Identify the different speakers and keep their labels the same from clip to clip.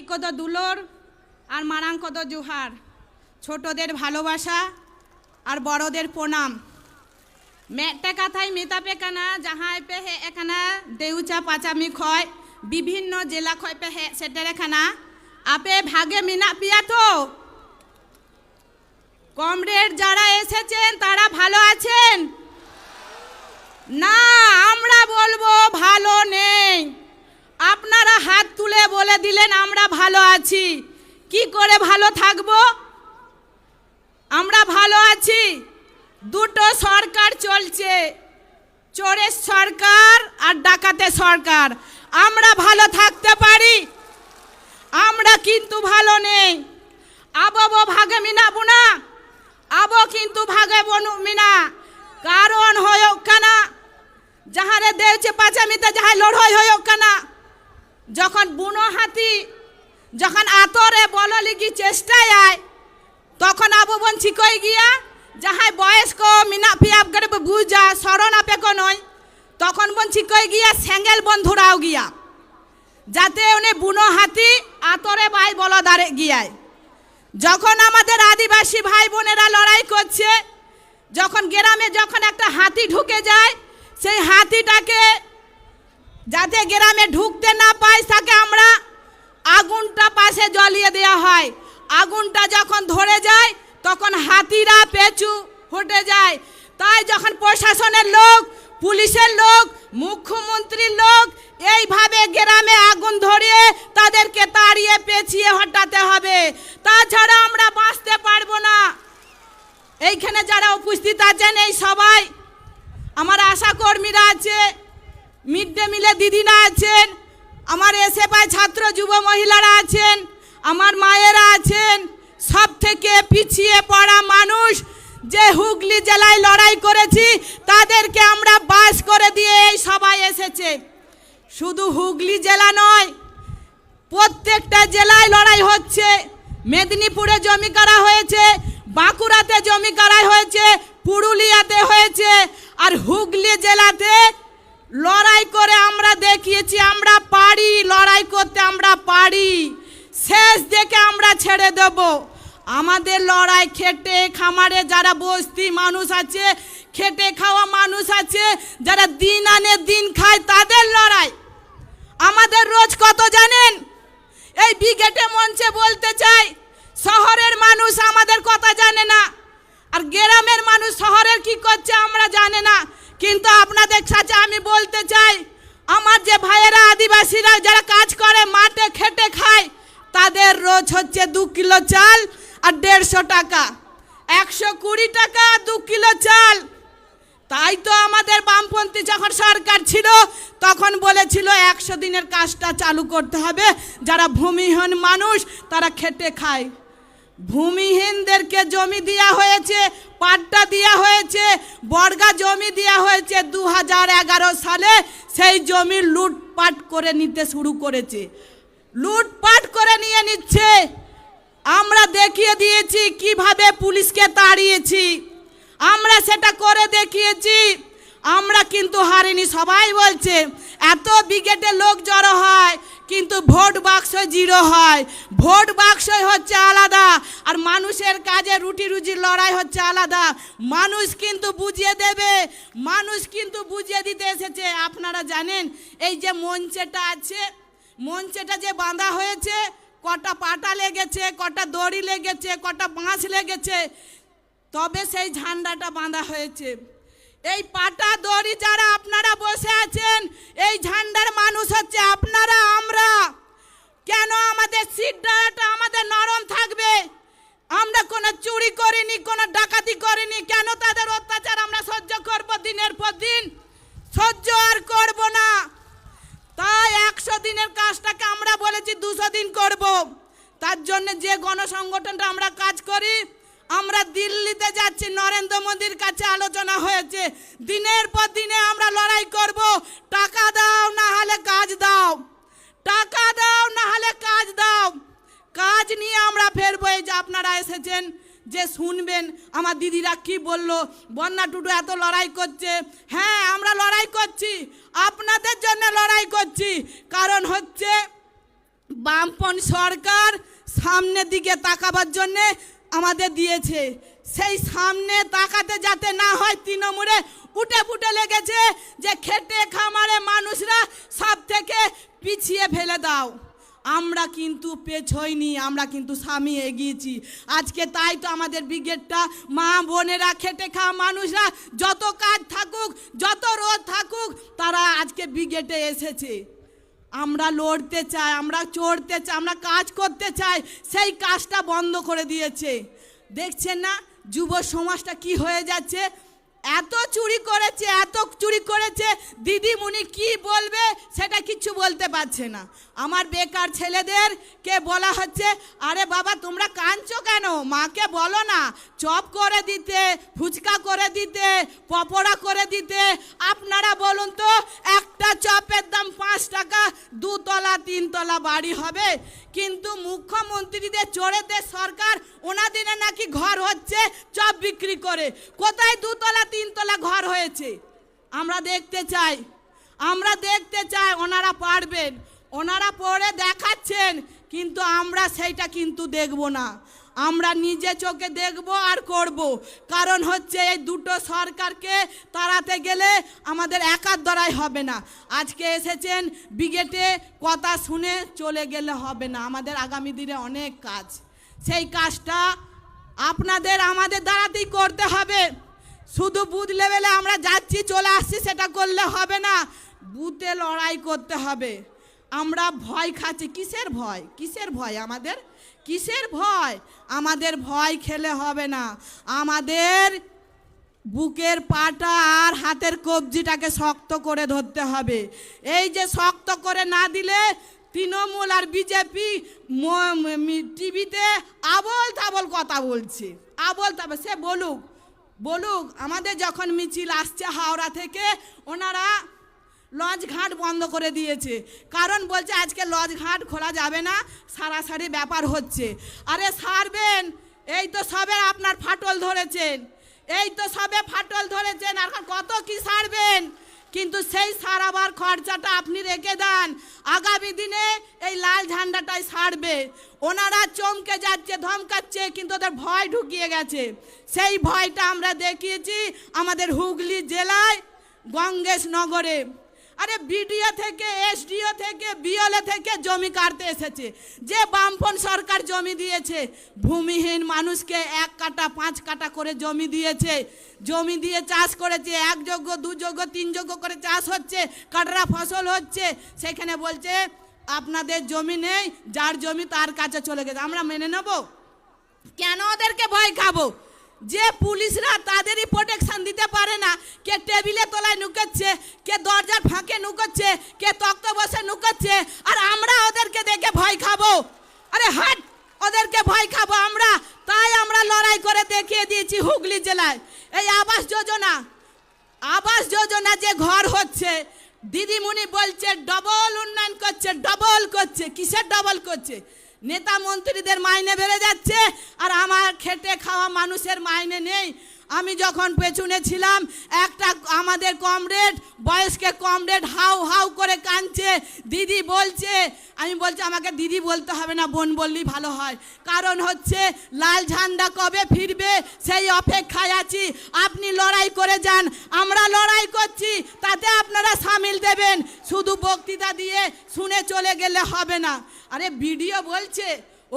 Speaker 1: কটিক কত দুলোর আর মারাং কত জুহার। ছোটদের ভালোবাসা আর বড়দের প্রণাম। মেটটা কাথায় মেতাপে কানা যাহাই পে হে এখানা দেউচা পাচামি খয়, বিভিন্ন জেলা খয় পে হে সেটের খানা আপে ভাগে মিনা পিয়া তো কমরেড যারা এসেছেন, তারা ভালো আছেন? না, আমরা বলব ভালো নেই। আপনারা হাত তুলে বলে দিলেন, আমরা ভালো আছি। কি করে ভালো থাকব? আমরা ভালো আছি। দুটো সরকার চলছে। চোরের সরকার আর ডাকাতে সরকার। আমরা ভালো থাকতে পারি। আমরা কিন্তু ভালো নেই। আবো ভাগে মিনাবো না আবো কিন্তু ভাগে বনু মিনা। কারণ হয়ক কানা। যাহারে দেওছে পাচামিতে যাহাই লড়াই হয়ক কানা। যখন বুনো হাতি, যখন আতরে বল লিগি চেষ্টায় আয়, তখন আবু বোন চিকই গিয়া যাহাই বয়স্ক মিনা পিয়াব করে বুঝা, স্মরণ আপেক নয়, তখন বোন চিকই গিয়া স্যাঙ্গেল বন্ধুরাও গিয়া, যাতে উনি বুনো হাতি, আতরে বাই বল দাঁড়ে গিয়ায়। যখন আমাদের আদিবাসী ভাই বোনেরা লড়াই করছে, যখন গ্রামে যখন একটা হাতি ঢুকে যায়, সেই হাতিটাকে যাতে গ্রামে ঢুকতে না পায়, তাকে আমরা আগুনটা পাশে জ্বলিয়ে দেওয়া হয়। আগুনটা যখন ধরে যায়, তখন হাতিরা পেঁচু ফুটে যায়। তাই যখন প্রশাসনের লোক, পুলিশের লোক, মুখ্যমন্ত্রীর লোক এইভাবে গ্রামে আগুন ধরিয়ে তাদেরকে তাড়িয়ে পেঁচিয়ে হটাতে হবে, তাছাড়া আমরা বাঁচতে পারব না। এইখানে যারা উপস্থিত আছেন, এই সবাই, আমার আশা কর্মীরা আছে মিড ডে মিলে দিদিরা আছেন, আমার এসএফআই ছাত্র যুব মহিলারা আছেন, আমার মায়েরা আছেন সব থেকে পিছিয়ে পড়া মানুষ যে হুগলি জেলায় লড়াই করেছি, তাদেরকে আমরা বাস করে দিয়ে এই সবাই এসেছে। শুধু হুগলি জেলা নয়, প্রত্যেকটা জেলায় লড়াই হচ্ছে। মেদিনীপুরে জমি করা হয়েছে, বাঁকুড়াতে জমি করা হয়েছে, পুরুলিয়াতে হয়েছে, আর হুগলি জেলাতে লড়াই করে আমরা দেখিয়েছি, আমরা পারি, লড়াই করতে আমরা পারি। শেষ দেখে আমরা ছেড়ে দেব। আমাদের লড়াই খেটে খামারে যারা বস্তি মানুষ আছে, খেটে খাওয়া মানুষ আছে, যারা দিন আনে দিন খায়, তাদের লড়াই। আমাদের রোজ কত জানেন? এই বিগেটে মঞ্চে বলতে চাই, শহরের মানুষ আমাদের কথা জানে না, আর গ্রামের মানুষ শহরের কি করছে আমরা জানে না। কিন্তু আপনাদের সাথে আমি বলতে চাই, আমার যে ভাইয়েরা আদিবাসীরা যারা কাজ করে, মাঠে খেটে খায়, তাদের রোজ হচ্ছে দু কিলো চাল আর দেড়শো টাকা। একশো কুড়ি টাকা দু কিলো চাল। তাই তো আমাদের বামপন্থী যখন সরকার ছিল, তখন বলেছিল একশো দিনের কাজটা চালু করতে হবে। যারা ভূমিহীন মানুষ, তারা খেটে খায়। ভূমিহীনদেরকে জমি দেওয়া হয়েছে, পাট্টা দেওয়া হয়েছে, বর্গা জমি দেওয়া হয়েছে দু হাজার এগারো সালে। সেই জমি লুটপাট করে নিতে শুরু করেছে। লুটপাট করে নিয়ে নিচ্ছে। আমরা দেখিয়ে দিয়েছি কীভাবে পুলিশকে তাড়িয়েছি। আমরা সেটা করে দেখিয়েছি। আমরা কিন্তু হারিনি, সবাই বলছে, এত বিগেটে লোক জড়ো হয় কিন্তু ভোট বাক্স জিরো হয়। ভোট বাক্সই হচ্ছে আলাদা, আর মানুষের কাজে রুটি রুজির লড়াই হচ্ছে আলাদা। মানুষ কিন্তু বুঝিয়ে দেবে, মানুষ কিন্তু বুঝিয়ে দিতে এসেছে। আপনারা জানেন, এই যে মঞ্চেটা আছে, মঞ্চেটা যে বাঁধা হয়েছে, কটা পাটা লেগেছে, কটা দড়ি লেগেছে, কটা বাঁশ লেগেছে, তবে সেই ঝান্ডাটা বাঁধা হয়েছে। এই পাটা দড়ি যারা আপনারা বসে আছেন, এই ঝান্ডার মানুষ হচ্ছে আপনারা। আমরা চুরি করিনি, কোনো ডাকাতি করিনি, কেন তাদের অত্যাচার আমরা সহ্য করব দিনের পর দিন? সহ্য আর করব না। তাই একশো দিনের কাজটাকে আমরা বলেছি দুশো দিন করব। তার জন্য যে গণসংগঠনটা আমরা কাজ করি, আমরা দিল্লিতে যাচ্ছি, নরেন্দ্র মোদীর কাছে আলোচনা হয়েছে। দিনের পর দিনে আমরা লড়াই করব। টাকা দাও না হলে কাজ দাও। টাকা দাও না হলে কাজ দাও। কাজ নিয়ে আমরা ফেরবো এই যে আপনারা এসেছেন, যে শুনবেন, আমার দিদিরা কি বলল, বন্যা টুটু এত লড়াই করছে। হ্যাঁ আমরা লড়াই করছি, আপনাদের জন্য লড়াই করছি। কারণ হচ্ছে বামপন সরকার সামনের দিকে তাকাবার জন্যে আমাদের দিয়েছে। সেই সামনে তাকাতে যাতে না হয়, তৃণমূলে উঠে ফুটে লেগেছে যে খেটে খামারে মানুষরা সব থেকে পিছিয়ে ফেলে দাও। আমরা কিন্তু পেছইনি, আমরা কিন্তু স্বামী এগিয়েছি। আজকে তাই তো আমাদের ব্রিগেডটা মা বোনেরা, খেটে খাওয়া মানুষরা যত কাজ থাকুক, যত রোদ থাকুক, তারা আজকে ব্রিগেডে এসেছে। আমরা লড়তে চাই, আমরা চড়তে চাই, আমরা কাজ করতে চাই, সেই কাজটা বন্ধ করে দিয়েছে। দেখছেন না যুব সমাজটা কি হয়ে যাচ্ছে? এত চুরি করেছে, এত চুরি করেছে। দিদিমণি কি বলবে সেটা কিচ্ছু বলতে পারছে না। আমার বেকার ছেলেদের কে বলা হচ্ছে, আরে বাবা, তোমরা কাঁদছো কেন? মাকে বলো না। চপ করে দিতে, ফুচকা করে দিতে পপড়া করে দিতে। আপনারা বলুন তো, একটা চপের দাম পাঁচ টাকা, দুতলা, তিনতলা বাড়ি হবে। কিন্তু মুখ্যমন্ত্রীদের চড়েতে সরকার ওনাদের নাকি ঘর হচ্ছে, চপ বিক্রি করে। কোথায় দুতলা, তিনতলা ঘর হয়েছে? আমরা দেখতে চাই। আমরা দেখতে চাই ওনারা পারবেন। ওনারা পড়ে দেখাচ্ছেন, কিন্তু আমরা সেইটা কিন্তু দেখব না। আমরা নিজে চোখে দেখব আর করব। কারণ হচ্ছে এই দুটো সরকারকে তাড়াতে গেলে আমাদের একার দ্বারাই হবে না। আজকে এসেছেন, বিগেটে কথা শুনে চলে গেলে হবে না। আমাদের আগামী দিনে অনেক কাজ। সেই কাজটা আপনাদের আমাদের দ্বারাতেই করতে হবে। শুধু বুথ লেভেলে আমরা যাচ্ছি, চলে আসছি, সেটা করলে হবে না। বুথে লড়াই করতে হবে। আমরা ভয় খাচ্ছি। কিসের ভয়? কিসের ভয় আমাদের? কিসের ভয়? আমাদের ভয় খেলে হবে না। আমাদের বুকের পাটা আর হাতের কবজিটাকে শক্ত করে ধরতে হবে। এই যে শক্ত করে না দিলে তৃণমূল আর বিজেপি টিভিতে আবল তাবল কথা বলছে। আবল তাবল সে বলুক বলুক, আমাদের যখন মিছিল আসছে হাওড়া থেকে, ওনারা লঞ্চ ঘাট বন্ধ করে দিয়েছে। কারণ বলছে, আজকে লঞ্চ ঘাট খোলা যাবে না, সারাসারি ব্যাপার হচ্ছে। আরে সারবেন, এই তো সবে আপনার ফাটল ধরেছেন। এই তো সবে ফাটল ধরেছেন, আর কত কি সারবেন? কিন্তু সেই সারাবার খরচাটা আপনি রেখে দেন। আগামী দিনে এই লাল ঝান্ডাটাই সারবে। ওনারা চমকে যাচ্ছে, ধমকাচ্ছে, কিন্তু ওদের ভয় ঢুকিয়ে গেছে। সেই ভয়টা আমরা দেখিয়েছি আমাদের হুগলি জেলায় গঙ্গেশ নগরে। আরে বিডিও থেকে, এসডিও থেকে, বিএলএ থেকে জমি কাটতে এসেছে। যে বামপন সরকার জমি দিয়েছে, ভূমিহীন মানুষকে এক কাটা, পাঁচ কাটা করে জমি দিয়েছে। জমি দিয়ে চাষ করেছে, এক যোগ্য, দু যোগ্য, তিন যোগ্য করে চাষ হচ্ছে, কাটরা ফসল হচ্ছে। সেখানে বলছে, আপনাদের জমি নেই, যার জমি তার কাছে চলে গেছে। আমরা মেনে নেব? কেন ওদেরকে ভয় খাব? যে পুলিশরা তাদেরই প্রোটেকশন দিতে পারে না, কে টেবিলে তলায় নুকাচ্ছে কে দরজার ফাঁকে নুকাচ্ছে, কে তক্ত বসে নুকাচ্ছে, আর আমরা ওদেরকে দেখে ভয় খাব। আরে হাট, ওদেরকে ভয় খাব আমরা। তাই আমরা লড়াই করে দেখিয়ে দিয়েছি হুগলি জেলায়। এই আবাস যোজনা আবাস যোজনা যে ঘর হচ্ছে, দিদিমণি বলছে ডবল উন্নয়ন করছে ডবল করছে। কিসের ডবল করছে? নেতা মন্ত্রীদের মাইনে বেড়ে যাচ্ছে, আর আমার খেটে খাওয়া মানুষের মাইনে নেই। আমি যখন পেছনে ছিলাম, একটা আমাদের কমরেড, বয়স্কে কমরেড হাউ হাউ করে কাঁদছে। দিদি বলছে, আমি বলছি, আমাকে দিদি বলতে হবে না, বোন বললেই ভালো হয়। কারণ হচ্ছে, লাল ঝান্ডা কবে ফিরবে, সেই অপেক্ষায় আছি। আপনি লড়াই করে যান, আমরা লড়াই করছি, তাতে আপনারা সামিল দেবেন। শুধু বক্তৃতা দিয়ে শুনে চলে গেলে হবে না। আরে ভিডিও বলছে,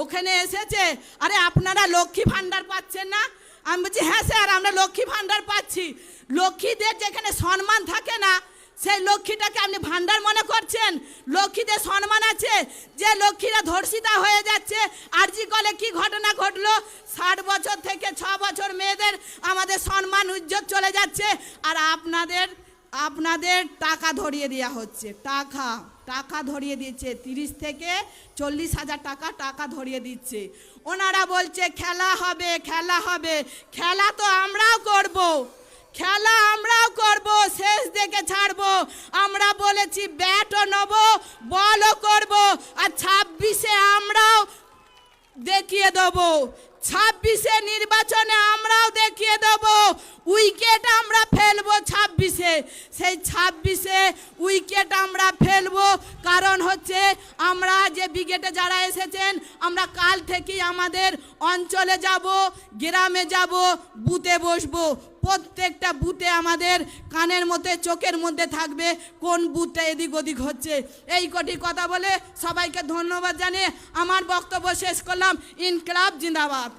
Speaker 1: ওখানে এসেছে। আরে, আপনারা লক্ষ্মী ভাণ্ডার পাচ্ছেন না? আমি বলছি হ্যাঁ স্যার, আমরা লক্ষ্মী ভাণ্ডার পাচ্ছি। লক্ষ্মীদের যেখানে সম্মান থাকে না, সেই লক্ষ্মীটাকে আপনি ভাণ্ডার মনে করছেন? লক্ষ্মীদের সম্মান আছে যে লক্ষ্মীরা ধর্ষিতা হয়ে যাচ্ছে? আর জি কলে কি ঘটনা ঘটলো? ষাট বছর থেকে ছ বছর মেয়েদের আমাদের সম্মান উজ্জ্বল চলে যাচ্ছে। আর আপনাদের আপনাদের টাকা ধরিয়ে দেওয়া হচ্ছে, টাকা। টাকা ধরিয়ে দিচ্ছে। তিরিশ থেকে চল্লিশ হাজার টাকা টাকা ধরিয়ে দিচ্ছে। ওনারা বলছে, খেলা হবে খেলা হবে। খেলা তো আমরাও করব। খেলা আমরাও করব, শেষ দেখে ছাড়বো। আমরা বলেছি, ব্যাটও নেব, বলও করব। আর ছাব্বিশে আমরাও দেখিয়ে দেবো। ছাব্বিশে নির্বাচনে আমরাও দেখিয়ে দেব, উইকেট আমরা ফেলব ছাব্বিশে। সেই ছাব্বিশে উইকেট আমরা ফেলব, কারণ হচ্ছে আমরা যে ব্রিগেডে যারা এসেছেন, আমরা কাল থেকেই আমাদের অঞ্চলে যাব, গ্রামে যাব, বুথে বসবো। প্রত্যেকটা বুথে আমাদের কানের মধ্যে, চোখের মধ্যে থাকবে কোন বুথটা এদিক ওদিক হচ্ছে। এই কটি কথা বলে সবাইকে ধন্যবাদ জানিয়ে আমার বক্তব্য শেষ করলাম। ইনকলাব জিন্দাবাদ।